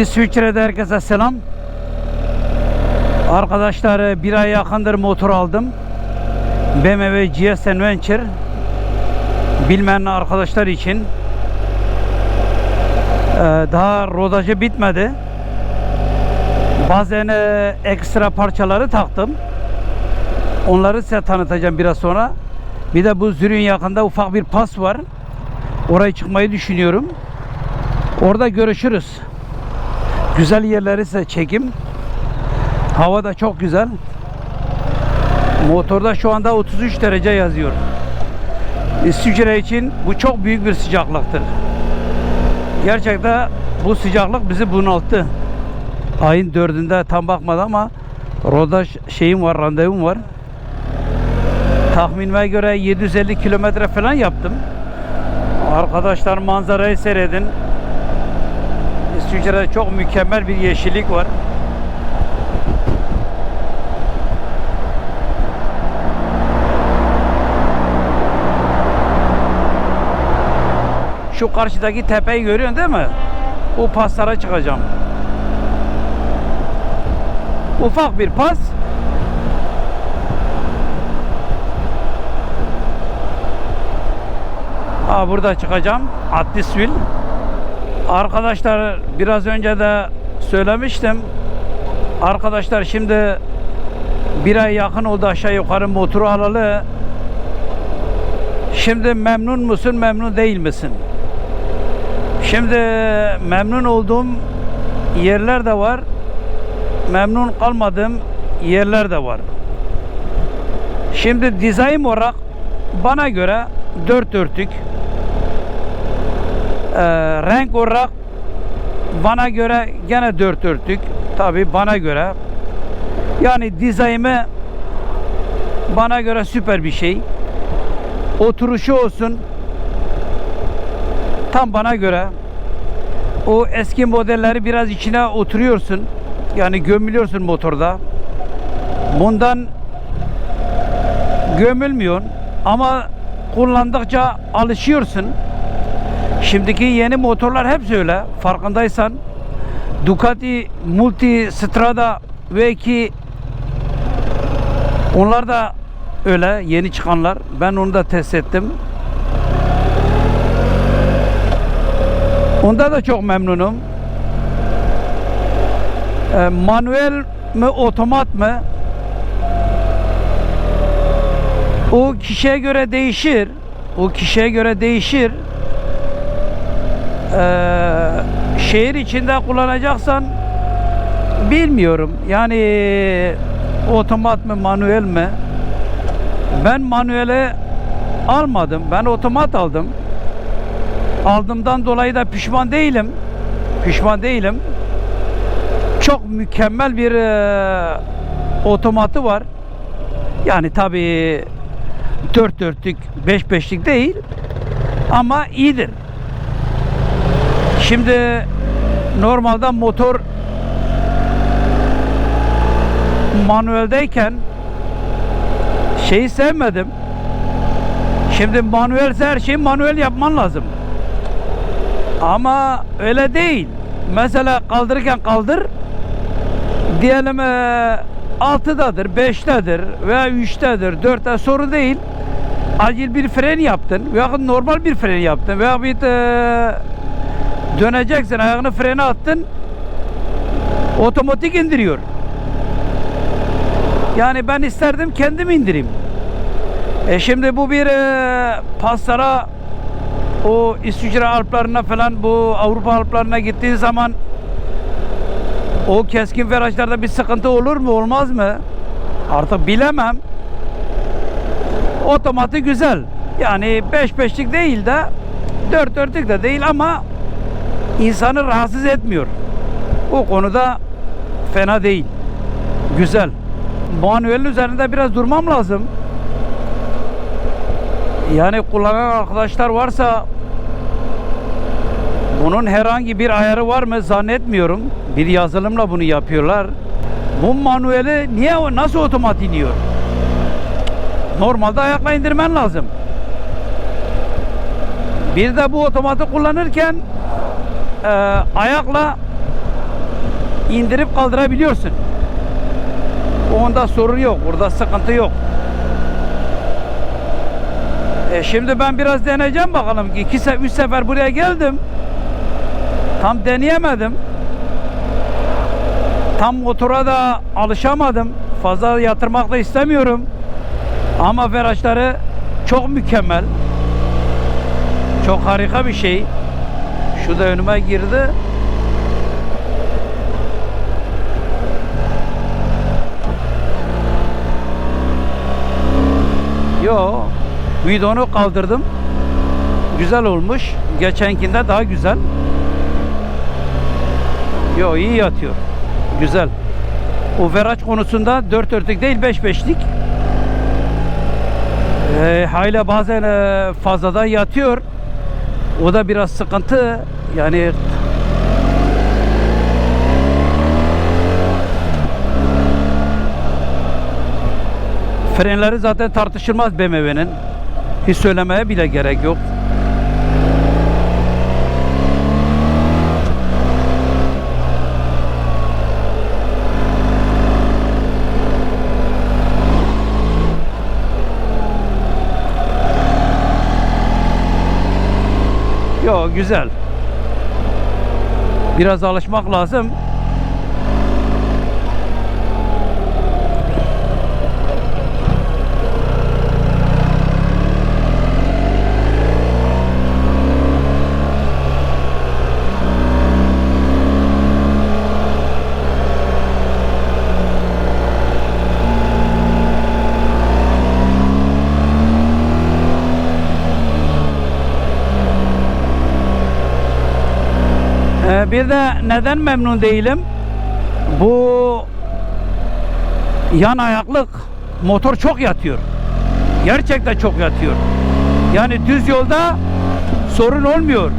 İsviçre'de herkese selam. Arkadaşlar bir ay yakındır motor aldım. BMW GS Adventure. Bilmeyen arkadaşlar için. Ee, Daha rodajı bitmedi. Bazen e, ekstra parçaları taktım. Onları size tanıtacağım biraz sonra. Bir de bu Zürih'in yakında ufak bir pas var. Oraya çıkmayı düşünüyorum. Orada görüşürüz. Güzel yerleri size çekim. Hava da çok güzel. Motorda şu anda 33 derece yazıyor. İsviçre için bu çok büyük bir sıcaklıktır. Gerçekten bu sıcaklık bizi bunalttı. Ayın dördünde tam bakmadı ama rodaj şeyim var, randevum var. Tahminime göre 750 kilometre falan yaptım. Arkadaşlar manzarayı seyredin. İsviçre'de çok mükemmel bir yeşillik var. Şu karşıdaki tepeyi görüyorsun değil mi? O paslara çıkacağım. Ufak bir pas. Ha burada çıkacağım. Atlisville. Arkadaşlar biraz önce de söylemiştim. Arkadaşlar şimdi bir ay yakın oldu aşağı yukarı motoru alalı. Şimdi memnun musun, memnun değil misin? Şimdi memnun olduğum yerler de var. Memnun kalmadığım yerler de var. Şimdi dizayn olarak bana göre dört dörtlük. Ee, renk olarak bana göre gene dört dörtlük. Tabi bana göre. Yani dizaynı bana göre süper bir şey. Oturuşu olsun. Tam bana göre. O eski modelleri biraz içine oturuyorsun. Yani gömülüyorsun motorda. Bundan gömülmüyorsun ama kullandıkça alışıyorsun. Şimdiki yeni motorlar hep öyle. Farkındaysan Ducati Multi Strada V2 onlar da öyle yeni çıkanlar. Ben onu da test ettim. Onda da çok memnunum. Ee, manuel mi otomat mı? O kişiye göre değişir. O kişiye göre değişir. Ee, şehir içinde kullanacaksan bilmiyorum. Yani otomat mı manuel mi? Ben manuele almadım. Ben otomat aldım. Aldığımdan dolayı da pişman değilim. Pişman değilim. Çok mükemmel bir e, otomatı var. Yani tabii dört dörtlük, beş beşlik değil ama iyidir. Şimdi normalde motor manueldeyken şeyi sevmedim. Şimdi manuelse her şeyi manuel yapman lazım. Ama öyle değil. Mesela kaldırırken kaldır. Diyelim e, 6'dadır, 5'tedir veya 3'tedir, 4'te sorun değil. Acil bir fren yaptın veya normal bir fren yaptın veya bir e, döneceksin ayağını frene attın otomatik indiriyor. Yani ben isterdim kendim indireyim. E şimdi bu bir e, paslara o İsviçre Alplarına falan bu Avrupa Alplarına gittiğin zaman o keskin virajlarda bir sıkıntı olur mu olmaz mı? Artık bilemem. Otomatik güzel. Yani 5 beşlik değil de 4 dörtlük de değil ama insanı rahatsız etmiyor. O konuda fena değil. Güzel. Manuelin üzerinde biraz durmam lazım. Yani kullanan arkadaşlar varsa bunun herhangi bir ayarı var mı zannetmiyorum. Bir yazılımla bunu yapıyorlar. Bu manueli niye nasıl otomat iniyor? Normalde ayakla indirmen lazım. Bir de bu otomatı kullanırken e, ayakla indirip kaldırabiliyorsun. Onda sorun yok. Burada sıkıntı yok. E şimdi ben biraz deneyeceğim bakalım. İki se üç sefer buraya geldim. Tam deneyemedim. Tam motora da alışamadım. Fazla yatırmak da istemiyorum. Ama feraçları çok mükemmel. Çok harika bir şey. Şu da önüme girdi. Yo, vidonu kaldırdım. Güzel olmuş. Geçenkinde daha güzel. Yo iyi yatıyor. Güzel. O veraç konusunda 4 örtük değil 5 beşlik. Ee, hayla bazen e, fazladan yatıyor. O da biraz sıkıntı. Yani frenleri zaten tartışılmaz BMW'nin. Hiç söylemeye bile gerek yok. Yo güzel. Biraz alışmak lazım. Bir de neden memnun değilim? Bu yan ayaklık motor çok yatıyor. Gerçekten çok yatıyor. Yani düz yolda sorun olmuyor.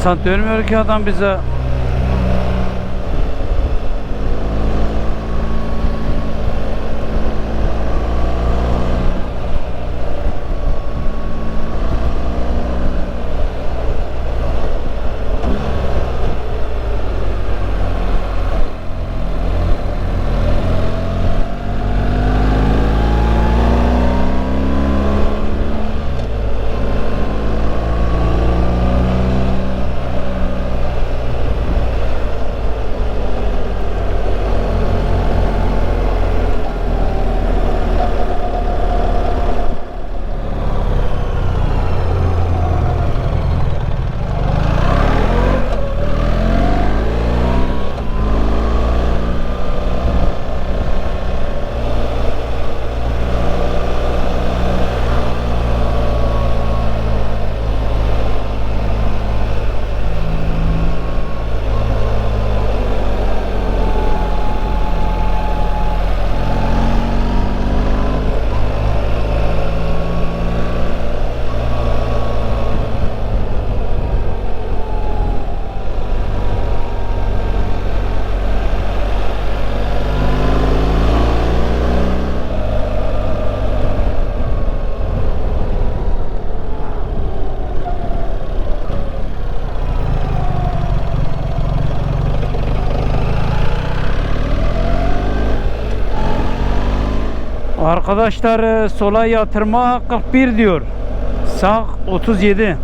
Fırsat vermiyor ki adam bize. Arkadaşlar sola yatırma 41 diyor. Sağ 37.